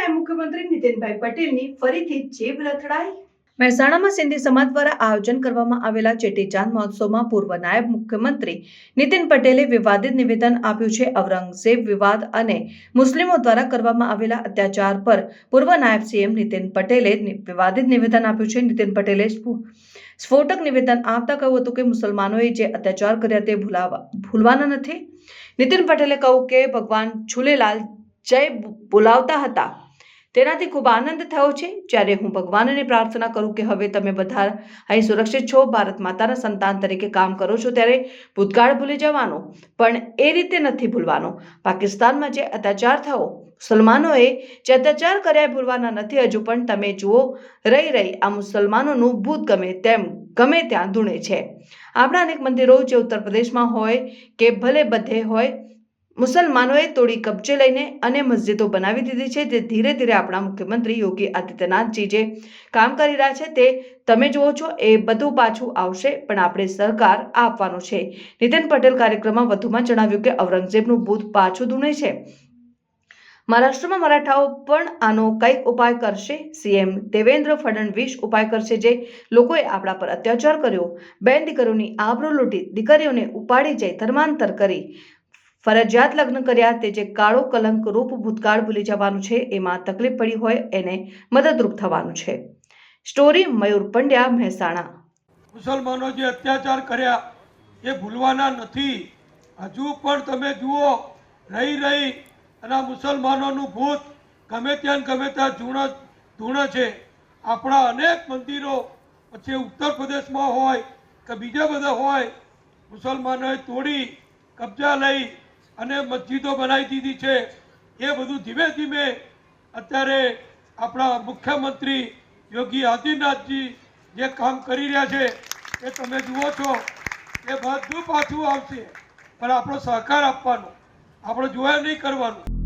નાયબ મુખ્યમંત્રી નીતિનભાઈ પટેલની ફરીથી જીભ લથડાઈ? મહેસાણામાં સિંધી સમાજ દ્વારા આયોજન કરવામાં આવેલા ચેટીચાંદ મહોત્સવમાં પૂર્વ નાયબ મુખ્યમંત્રી નીતિન પટેલે વિવાદિત નિવેદન આપ્યું છે. ઔરંગઝેબ વિવાદ અને મુસ્લિમો દ્વારા કરવામાં આવેલા અત્યાચાર પર પૂર્વ નાયબ સીએમ નીતિન પટેલે વિવાદિત નિવેદન આપ્યું છે. નીતિન પટેલે સ્ફોટક નિવેદન આપતા કહ્યું હતું કે મુસલમાનોએ જે અત્યાચાર કર્યા તે ભૂલાવા, ભૂલવાના નથી. નીતિન પટેલે કહ્યું કે ભગવાન ઝૂલેલાલ જય બોલાવતા હતા. તેનાથી ખૂબ આનંદ થયો છે. જ્યારે હું ભગવાનને પ્રાર્થના કરું કે હવે તમે બધા અહીં સુરક્ષિત છો, ભારત માતાના સંતાન તરીકે કામ કરો છો ત્યારે ભૂતકાળ ભૂલી જવાનો. પણ એ રીતે નથી ભૂલવાનો. પાકિસ્તાનમાં જે અત્યાચાર થયો, મુસલમાનોએ જે અત્યાચાર કર્યા ભૂલવાના નથી હજુ, પણ તમે જુઓ, રહી રહી આ મુસલમાનોનું ભૂત ગમે તેમ ગમે ત્યાં ધૂણે છે. આપણા અનેક મંદિરો જે ઉત્તર પ્રદેશમાં હોય કે ભલે બધે હોય મુસલમાનોએ તોડી કબજે લઈને અને મસ્જિદો બનાવી દીધી છે. જે ધીરે ધીરે આપણા મુખ્યમંત્રી યોગી આદિત્યનાથજી જે કામ કરી રહ્યા છે તે તમે જુઓ છો. એ બધું પાછું આવશે, પણ આપણે સહકાર આપવાનો છે. નીતિન પટેલ કાર્યક્રમમાં વધુમાં જણાવ્યું કે ઔરંગઝેબનું ભૂત પાછું ધૂણે છે. મહારાષ્ટ્રમાં મરાઠાઓ પણ આનો કંઈક ઉપાય કરશે. સીએમ દેવેન્દ્ર ફડણવીસ ઉપાય કરશે જે લોકોએ આપણા પર અત્યાચાર કર્યો. બેન દીકરીઓની આબરૂ લૂંટી દીકરીઓને ઉપાડી જઈ ધર્માંતર કરી ફરજિયાત લગ્ન કર્યા તે જે કાળો કલંક રૂપ ભૂતકાળ ભૂલી જવાનું છે, એમાં તકલીફ પડી હોય એને મદદરૂપ થવાનું છે. સ્ટોરી મયુર પંડ્યા, મહેસાણા. મુસલમાનો જે અત્યાચાર કર્યા, એ ભૂલવાના નથી. હજુ પણ તમે જુઓ, રહી રહી અને મુસલમાનોનું ભૂત ગમે ત્યાં ગમે ત્યાં ધૂણ ધૂણ છે. આપણા અનેક મંદિરો પછી ઉત્તર પ્રદેશમાં હોય કે બીજા બધા હોય, મુસલમાનોએ તોડી, કબજા લઈ અને મસ્જિદો બનાવી દીધી છે. એ બધું ધીમે ધીમે અત્યારે આપણા મુખ્યમંત્રી યોગી આદિત્યનાથજી જે કામ કરી રહ્યા છે, એ તમે જુઓ છો, એ બધું પાછું આવશે. પણ આપણો સહકાર આપવાનો, આપણે જોયા નહીં કરવાનું.